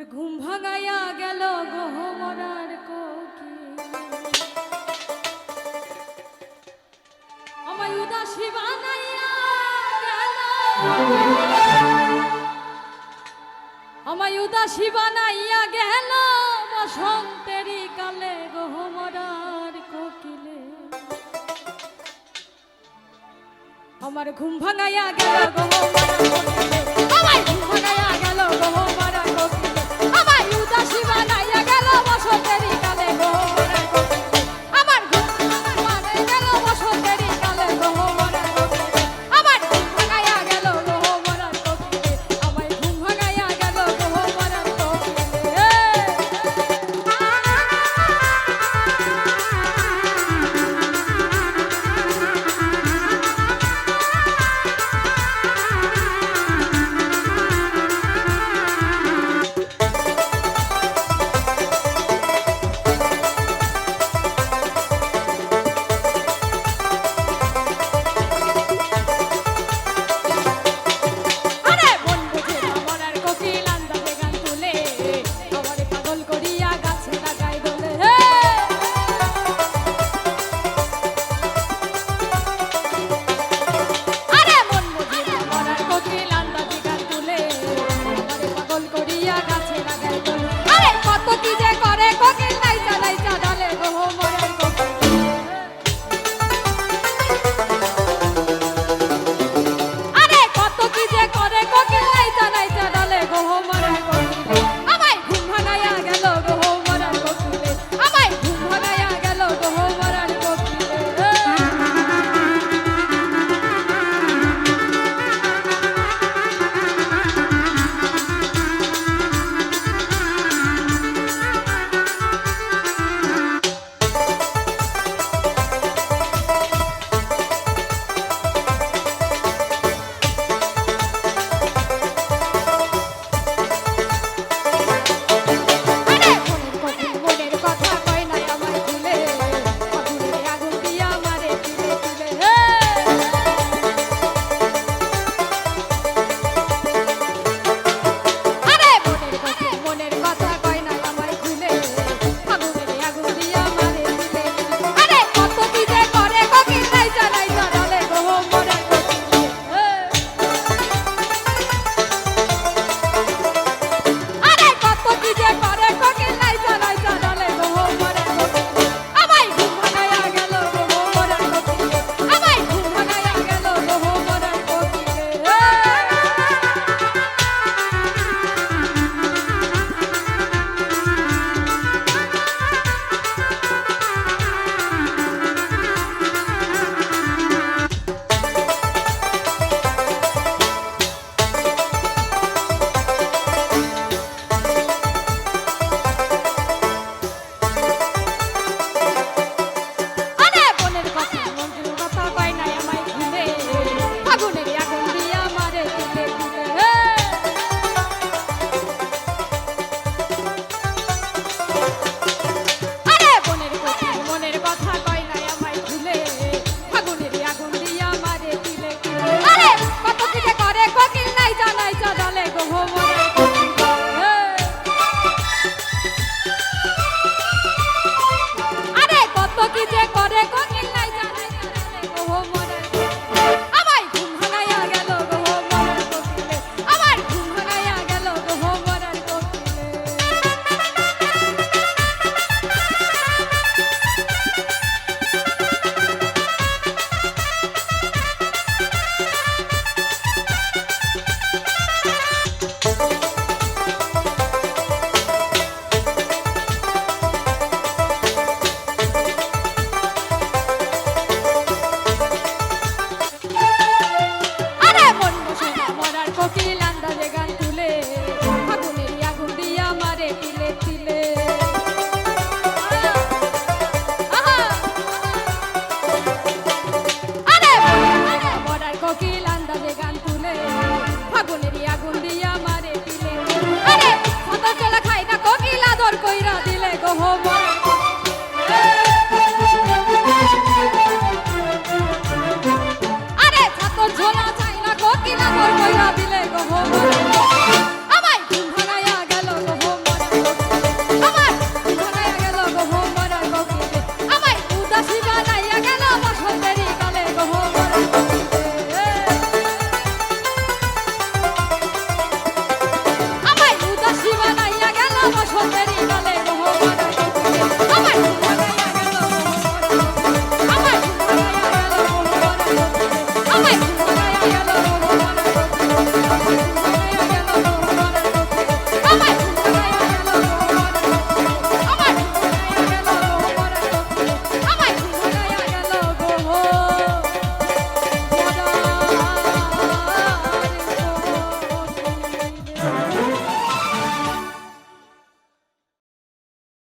মোর ঘুম ভাঙাইয়া গেল গহ মরার কোকি আমায় উদাসী বানাইয়া আমায় উদাসী বানাইয়া গেল বসন্তেরই কালে গহ মরার কোকিলে। আমার ঘুম ভাঙাইয়া গেল গহ আমায় ঘুম ভাঙাইয়া গেল গহ